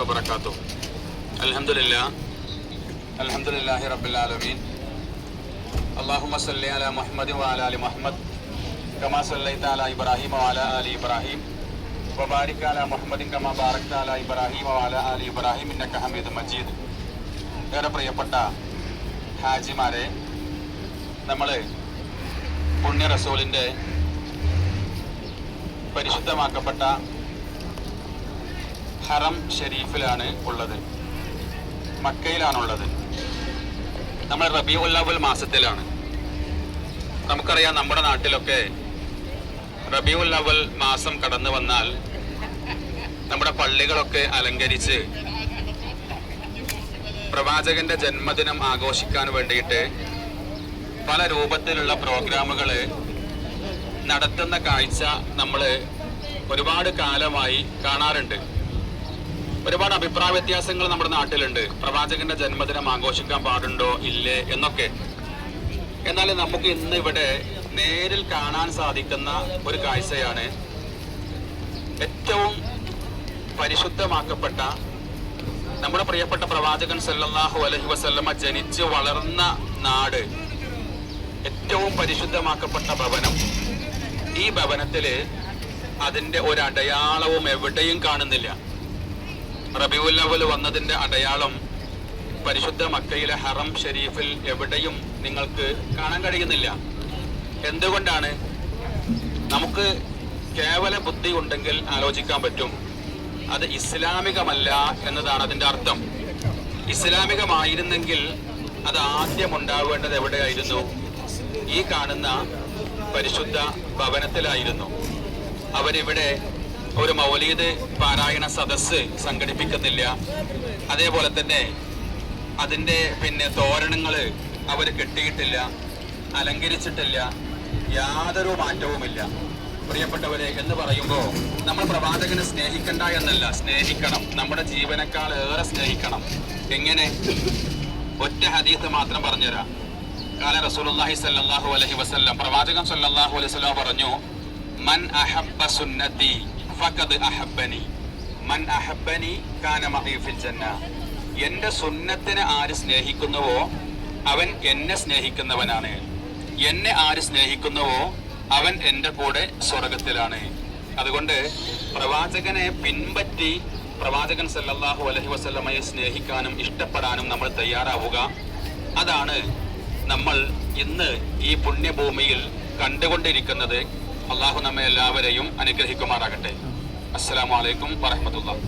وبركاته الحمد لله الحمد لله رب العالمين اللهم صل على محمد وعلى ال محمد كما صليت على ابراهيم وعلى ال ابراهيم وبارك على محمد كما باركت على ابراهيم وعلى ال ابراهيم انك حميد مجيد ഏറെ പ്രിയപ്പെട്ട ഹാജിമാരെ നമ്മൾ പുണ്യ റസൂലിൻ്റെ പരിശുദ്ധമാക്കപ്പെട്ട ഹറം ഷെരീഫിലാണ് ഉള്ളത്. മക്കയിലാണുള്ളത്. നമ്മൾ റബിയുൽ അവൽ മാസത്തിലാണ്. നമുക്കറിയാം നമ്മുടെ നാട്ടിലൊക്കെ റബിയുൽ അവൽ മാസം കടന്നു വന്നാൽ നമ്മുടെ പള്ളികളൊക്കെ അലങ്കരിച്ച് പ്രവാചകന്റെ ജന്മദിനം ആഘോഷിക്കാൻ വേണ്ടിയിട്ട് പല രൂപത്തിലുള്ള പ്രോഗ്രാമുകൾ നടത്തുന്ന കാഴ്ച നമ്മൾ ഒരുപാട് കാലമായി കാണാറുണ്ട്. ഒരുപാട് അഭിപ്രായ വ്യത്യാസങ്ങൾ നമ്മുടെ നാട്ടിലുണ്ട്. പ്രവാചകന്റെ ജന്മദിനം ആഘോഷിക്കാൻ പാടുണ്ടോ ഇല്ലേ എന്നൊക്കെ. എന്നാൽ നമുക്ക് ഇന്ന് ഇവിടെ നേരിൽ കാണാൻ സാധിക്കുന്ന ഒരു കാഴ്ചയാണ് ഏറ്റവും പരിശുദ്ധമാക്കപ്പെട്ട നമ്മുടെ പ്രിയപ്പെട്ട പ്രവാചകൻ സല്ലാഹു അലഹി വസല്ലമ്മ ജനിച്ച് വളർന്ന നാട്. ഏറ്റവും പരിശുദ്ധമാക്കപ്പെട്ട ഭവനം. ഈ ഭവനത്തിൽ അതിന്റെ ഒരു അടയാളവും എവിടെയും കാണുന്നില്ല. റബിയുൽ അവൽ വന്നതിന്റെ അടയാളം പരിശുദ്ധ മക്കയിലെ ഹറം ഷെരീഫിൽ എവിടെയും നിങ്ങൾക്ക് കാണാൻ കഴിയുന്നില്ല. എന്തുകൊണ്ടാണ്? നമുക്ക് കേവല ബുദ്ധി ഉണ്ടെങ്കിൽ ആലോചിക്കാൻ പറ്റും. അത് ഇസ്ലാമികമല്ല എന്നതാണ് അതിന്റെ അർത്ഥം. ഇസ്ലാമികമായിരുന്നെങ്കിൽ അത് ആദ്യം ഉണ്ടാവേണ്ടത് എവിടെയായിരുന്നു? ഈ കാണുന്ന പരിശുദ്ധ ഭവനത്തിലായിരുന്നു. അവരിവിടെ ഒരു മൗലീദ് പാരായണ സദസ്സ് സംഘടിപ്പിക്കുന്നില്ല. അതേപോലെ തന്നെ അതിന്റെ പിന്നെ തോരണങ്ങൾ അവർ കെട്ടിയിട്ടില്ല അലങ്കരിച്ചിട്ടില്ല യാതൊരു മാറ്റവുമില്ല. പ്രിയപ്പെട്ടവരെ എന്ന് പറയുമ്പോൾ നമ്മൾ പ്രവാചകനെ സ്നേഹിക്കണ്ട എന്നല്ല സ്നേഹിക്കണം. നമ്മുടെ ജീവനേക്കാൾ ഏറെ സ്നേഹിക്കണം. എങ്ങനെ? ഒറ്റ ഹദീസ് മാത്രം പറഞ്ഞുതരാം. കാല റസൂലുള്ളാഹി സല്ലല്ലാഹു അലൈഹി വസല്ലം പ്രവാചകൻ സല്ലല്ലാഹു അലൈഹി വസല്ലം പറഞ്ഞു മൻ അഹബ്ബ സുന്നതി ഫഖദ് അഹബ്ബനി മൻ അഹബ്ബനി കാന മഹീഫിൽ ഫിൽ ജന്ന. എന്റെ സുന്നത്തിനെ ആര് സ്നേഹിക്കുന്നുവോ അവൻ എന്നെ സ്നേഹിക്കുന്നവനാണ്. എന്നെ ആര് സ്നേഹിക്കുന്നുവോ അവൻ എന്റെ കൂടെ സ്വർഗത്തിലാണ് അതുകൊണ്ട് പ്രവാചകനെ പിൻപറ്റി പ്രവാചകൻ സല്ലല്ലാഹു അലൈഹി വസല്ലമയെ സ്നേഹിക്കാനും ഇഷ്ടപ്പെടാനും നമ്മൾ തയ്യാറാവുക. അതാണ് നമ്മൾ ഇന്ന് ഈ പുണ്യഭൂമിയിൽ കണ്ടുകൊണ്ടിരിക്കുന്നത്. അള്ളാഹു നമ്മെ എല്ലാവരെയും അനുഗ്രഹിക്കുമാറാകട്ടെ. അസ്സലാമു അലൈക്കും വറഹ്മത്തുള്ളാഹി.